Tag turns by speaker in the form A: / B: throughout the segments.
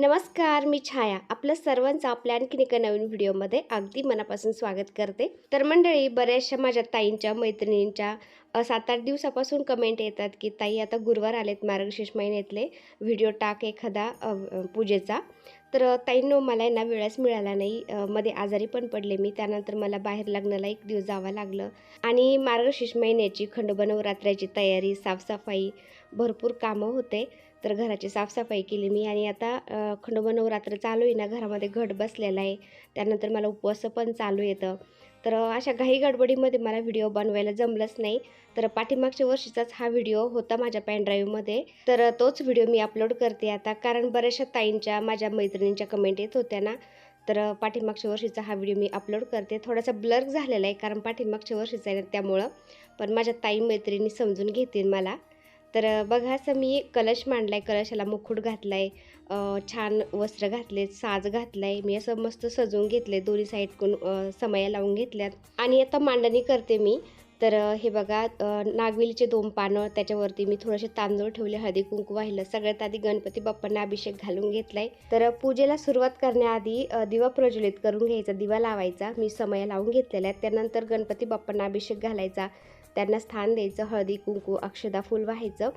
A: नमस्कार मी छाया. आपलं सर्वांचं आपल्या आणखीन एका नवीन व्हिडिओमध्ये अगदी मनापासून स्वागत करते. तर मंडळी बऱ्याचशा माझ्या ताईंच्या मैत्रिणींच्या सात आठ दिवसापासून कमेंट येतात की ताई आता गुरुवार आलेत मार्गशीर्ष महिन्यातले. व्हिडिओ टाक एखादा पूजेचा. तर ताईंनो मला आहे ना वेळच मिळाला नाही. मध्ये आजारी पण पडले मी. त्यानंतर मला बाहेर लग्नाला एक दिवस जावं लागलं. आणि मार्गशीर्ष महिन्याची खंडोबा नवरात्राची तयारी साफसफाई भरपूर कामं होते. तर घराची साफसफाई केली मी आणि आता खंडोबा नवरात्र चालू आहे ना घरामध्ये घट बसलेला आहे. त्यानंतर मला उपवास पण चालू येतं तर अशा घाई गडबडीमध्ये मला व्हिडिओ बनवायला जमलंच नाही. तर पाठीमागच्या वर्षीचाच हा व्हिडिओ होता माझ्या पॅनड्राईव्हमध्ये तर तोच व्हिडिओ मी अपलोड करते आता कारण बऱ्याचशा ताईंच्या माझ्या मैत्रिणींच्या कमेंट येत होत्या ना. तर पाठीमागच्या वर्षीचा हा व्हिडिओ मी अपलोड करते. थोडासा ब्लर झालेला आहे कारण पाठीमागच्या वर्षीचा आहे ना त्यामुळं. पण माझ्या ताई मैत्रिणी समजून घेतील मला. तर बघा असं मी कलश मांडला आहे कलशाला मुकुट घातला आहे छान वस्त्र घातले साज घातलाय. मी असं मस्त सजवून घेतले दोन्ही साईडकडून समया लावून घेतल्यात. आणि आता मांडणी करते मी. तर हे बघा अ, नागवेलीचे दोन पानं त्याच्यावरती मी थोडेसे तांदूळ ठेवले हळदी कुंकू वाहिलं. सगळ्यात आधी गणपती बाप्पांना अभिषेक घालून घेतलाय. तर पूजेला सुरुवात करण्याआधी दिवा प्रज्वलित करून घ्यायचा दिवा लावायचा. मी समया लावून घेतलेला आहेत त्यानंतर गणपती बाप्पांना अभिषेक घालायचा. त्यांना स्थान द्यायचं हळदी कुंकू अक्षदा फुल व्हायचं.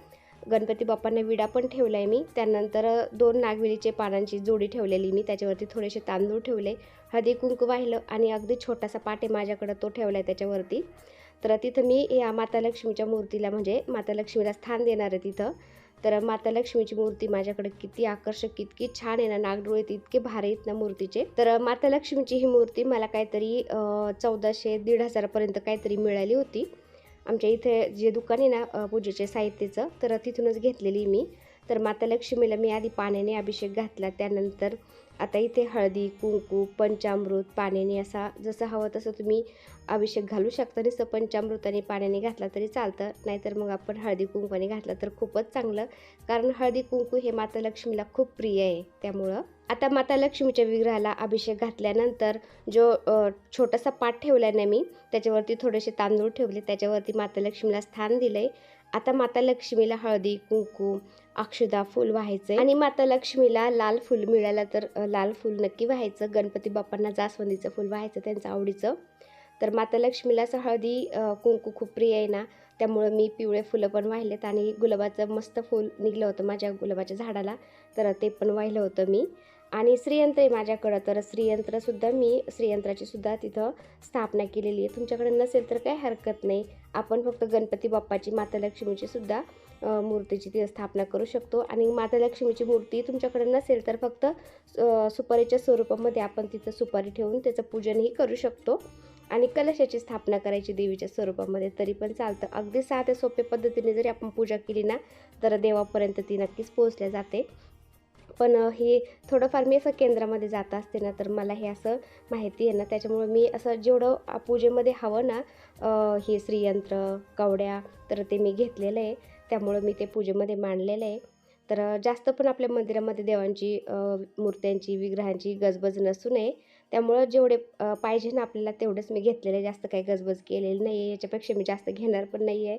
A: गणपती बाप्पांना विडा पण ठेवला आहे मी. त्यानंतर दोन नागवेलीचे पानांची जोडी ठेवलेली मी. त्याच्यावरती थोडेसे तांदूळ ठेवले. हळदी कुंकू वाहिलं आणि अगदी छोटासा पाटे माझ्याकडं तो ठेवला आहे त्याच्यावरती. तर तिथं मी या माता लक्ष्मीच्या मूर्तीला म्हणजे माता लक्ष्मीला स्थान देणार आहे तिथं. तर माता लक्ष्मीची मूर्ती माझ्याकडे किती आकर्षक इतकी छान आहे ना नागडोळे इतके भारी आहेत ना मूर्तीचे. तर माता लक्ष्मीची ही मूर्ती मला काहीतरी चौदाशे दीड हजारापर्यंत काहीतरी मिळाली होती. आमच्या इथे जे दुकान आहे ना पूजेचे साहित्याचं तर तिथूनच घेतलेली मी. तर माता लक्ष्मीला मी आधी पाण्याने अभिषेक घातला त्यानंतर आता इथे हळदी कुंकू पंचामृत पाण्याने असा जसं हवं तसं तुम्ही अभिषेक घालू शकता. नुसतं पंचामृताने पाण्याने घातला तरी चालतं. नाहीतर मग आपण हळदी कुंकूने घातलं तर खूपच चांगलं. कारण हळदी कुंकू हे माता लक्ष्मीला खूप प्रिय आहे. त्यामुळं आता माता लक्ष्मीच्या विग्रहाला अभिषेक घातल्यानंतर जो छोटासा पाठ ठेवला ना मी त्याच्यावरती थोडेसे तांदूळ ठेवले. त्याच्यावरती माता लक्ष्मीला स्थान दिलं आहे आता माता लक्ष्मीला हळदी कुंकू अक्षदा फूल व्हायचं आणि माता लक्ष्मीला लाल फूल मिळालं तर लाल फूल नक्की व्हायचं. गणपती बाप्पांना जास्वंदीचं फूल व्हायचं त्यांचं आवडीचं. तर माता लक्ष्मीला असं हळदी कुंकू खूप प्रिय आहे ना त्यामुळं मी पिवळे फुलं पण वाहिलेत आणि गुलाबाचं मस्त फूल निघलं होतं माझ्या गुलाबाच्या झाडाला. तर ते पण वाहिलं होतं मी. आणि श्रीयंत्र आहे माझ्याकडं. तर श्रीयंत्रसुद्धा मी श्रीयंत्राची सुद्धा तिथं स्थापना केलेली आहे. तुमच्याकडे नसेल तर काही हरकत नाही. आपण फक्त गणपती बाप्पाची माता लक्ष्मीची सुद्धा मूर्तीची तिथं स्थापना करू शकतो. आणि माता लक्ष्मीची मूर्ती तुमच्याकडे नसेल तर फक्त सुपारीच्या स्वरूपामध्ये आपण तिथं सुपारी ठेवून त्याचं पूजनही करू शकतो. आणि कलशाची स्थापना करायची देवीच्या स्वरूपामध्ये तरी पण चालतं. अगदी साध्या सोप्या पद्धतीने जरी आपण पूजा केली ना तर देवापर्यंत ती नक्कीच पोहोचल्या जाते. पण हे थोडंफार मी असं केंद्रामध्ये जात असते ना तर मला हे असं माहिती आहे ना त्याच्यामुळे मी असं जेवढं पूजेमध्ये हवं ना हे श्रीयंत्र कवड्या तर ते मी घेतलेलं आहे. त्यामुळं मी ते पूजेमध्ये मांडलेलं आहे. तर जास्त पण आपल्या मंदिरामध्ये देवांची मूर्त्यांची विग्रहांची गजबज नसू नये. त्यामुळं जेवढे पाहिजे ना आपल्याला तेवढंच मी घेतलेलं आहे. जास्त काही गजबज केलेली नाही आहे याच्यापेक्षा मी जास्त घेणार पण नाही आहे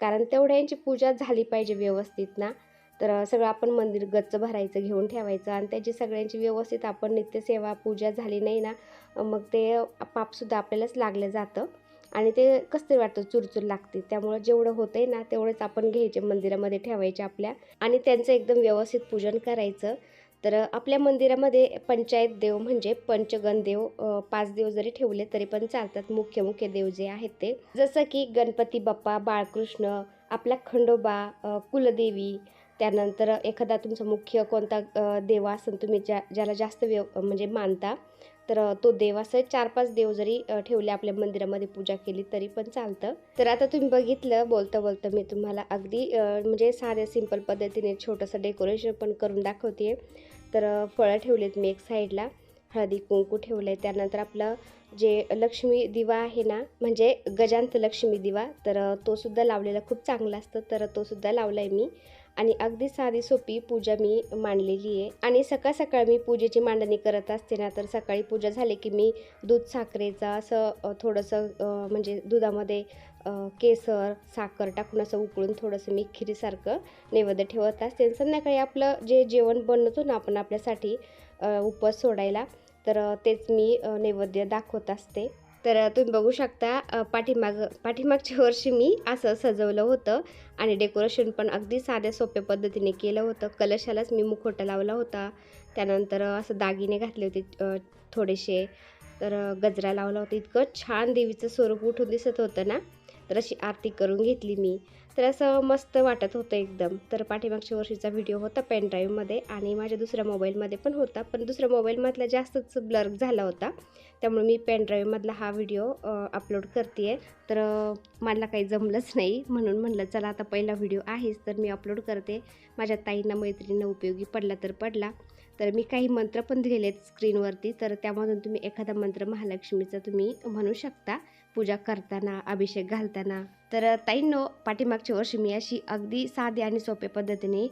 A: कारण तेवढ्यांची पूजा झाली पाहिजे व्यवस्थित ना. तर सगळं आपण मंदिर गच्च भरायचं घेऊन ठेवायचं आणि त्याची सगळ्यांची व्यवस्थित आपण नित्यसेवा पूजा झाली नाही ना मग ते पापसुद्धा आपल्यालाच लागलं जातं आणि ते कसं तरी वाटतं चुरचूर लागते. त्यामुळं जेवढं होतं आहे ना तेवढंच आपण घ्यायचे मंदिरामध्ये ठेवायचे आपल्या आणि त्यांचं एकदम व्यवस्थित पूजन करायचं. तर आपल्या मंदिरामध्ये पंचायत देव म्हणजे पंचगण देव पाच देव जरी ठेवले तरी पण चालतात. मुख्य मुख्य देव जे आहेत ते. जसं की गणपती बाप्पा बाळकृष्ण आपला खंडोबा कुलदेवी त्यानंतर एखादा तुमचा मुख्य कोणता देवा असेल तुम्ही ज्या ज्याला जास्त व्यव म्हणजे मानता तर तो देव असं चार पाच देव जरी ठेवले आपल्या मंदिरामध्ये पूजा केली तरी पण चालतं. तर आता तुम्ही बघितलं बोलता बोलता मी तुम्हाला अगदी म्हणजे साध्या सिंपल पद्धतीने छोटंसं डेकोरेशन पण करून दाखवते. तर फळं ठेवलेत मी एक साईडला हळदी कुंकू ठेवलं आहे त्यानंतर आपलं जे लक्ष्मी दिवा आहे ना म्हणजे गजांत लक्ष्मी दिवा तर तो सुद्धा लावलेला खूप चांगला असतं. तर तो सुद्धा लावला आहे मी. आणि अगदी साधी सोपी पूजा मी मांडलेली आहे. आणि सकाळ सकाळ मी पूजेची मांडणी करत असते ना तर सकाळी पूजा झाली की मी दूध साखरेचा असं थोडंसं म्हणजे दुधामध्ये केसर साखर टाकून असं उकळून थोडंसं मी खिरीसारखं नैवेद्य ठेवत असते. आणि संध्याकाळी आपलं जे जेवण बनवतो ना आपण आपल्यासाठी उपवास सोडायला तर तेच मी नैवेद्य दाखवत असते. तर तुम्ही बघू शकता पाठीमाग पाठीमागच्या वर्षी मी असं सजवलं होतं आणि डेकोरेशन पण अगदी साध्या सोप्या पद्धतीने केलं होतं. कलशालाच मी मुखवटा लावला होता. त्यानंतर असं दागिने घातले होते थोडेसे. तर गजरा लावला होता. इतकं छान देवीचं स्वरूप उठून दिसत होतं ना? तर अशी आरती करून घेतली मी. तर असं मस्त वाटत होतं एकदम. तर पाठीमागच्या वर्षीचा व्हिडिओ होता पेनड्राईव्हमध्ये आणि माझ्या दुसऱ्या मोबाईलमध्ये पण होता. पण दुसऱ्या मोबाईलमधला जास्तच ब्लर झाला होता. त्यामुळे मी पेनड्राईव्हमधला हा व्हिडिओ अपलोड करते आहे तर मला काही जमलंच नाही. म्हणून म्हणलं चला आता पहिला व्हिडिओ आहेच तर मी अपलोड करते. माझ्या ताईंना मैत्रिणींना उपयोगी पडला तर पडला. तर मी काही मंत्र पण दिलेले आहेत स्क्रीनवरती तर त्यामधून तुम्ही एखादा मंत्र महालक्ष्मीचा तुम्ही म्हणू शकता. पूजा करताना अभिषेक घालताना. तर ताईंनो पाठीमागच्या वर्षी मी अशी अगदी साधी आणि सोप्या पद्धतीने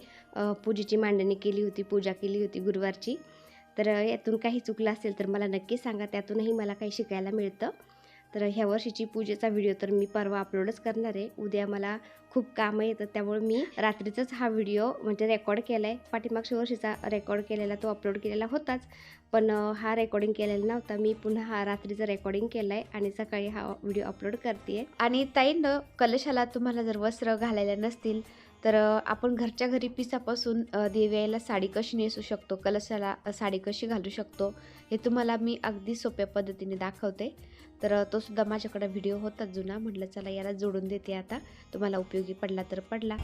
A: पूजेची मांडणी केली होती पूजा केली होती गुरुवारची. तर यातून काही चुकलं असेल तर मला नक्की सांगा त्यातूनही मला काही शिकायला मिळतं. तर ह्या वर्षीची पूजेचा व्हिडिओ तर मी परवा अपलोडच करणार आहे. उद्या मला खूप कामं येतं त्यामुळे मी रात्रीचाच हा व्हिडिओ म्हणजे रेकॉर्ड केला आहे पाठीमागच्या वर्षीचा रेकॉर्ड केलेला तो अपलोड केलेला होताच. पण हा रेकॉर्डिंग केलेला नव्हता. मी पुन्हा हा रात्रीचं रेकॉर्डिंग केलं आहे आणि सकाळी हा व्हिडिओ अपलोड करते आहे आणि ताईंनं कलशाला तुम्हाला जर वस्त्र घालायला नसतील तर आपण घरच्या घरी पिसापासून देव्याला साडी कशी नेसू शकतो? कलशाला साडी कशी घालू शकतो? हे तुम्हाला मी अगदी सोप्या पद्धतीने दाखवते. तर तो सुद्धा माझ्याकडे व्हिडिओ होता जुना. म्हटलं चला याला जोडून देते आता. तुम्हाला उपयोगी पडला तर पडला.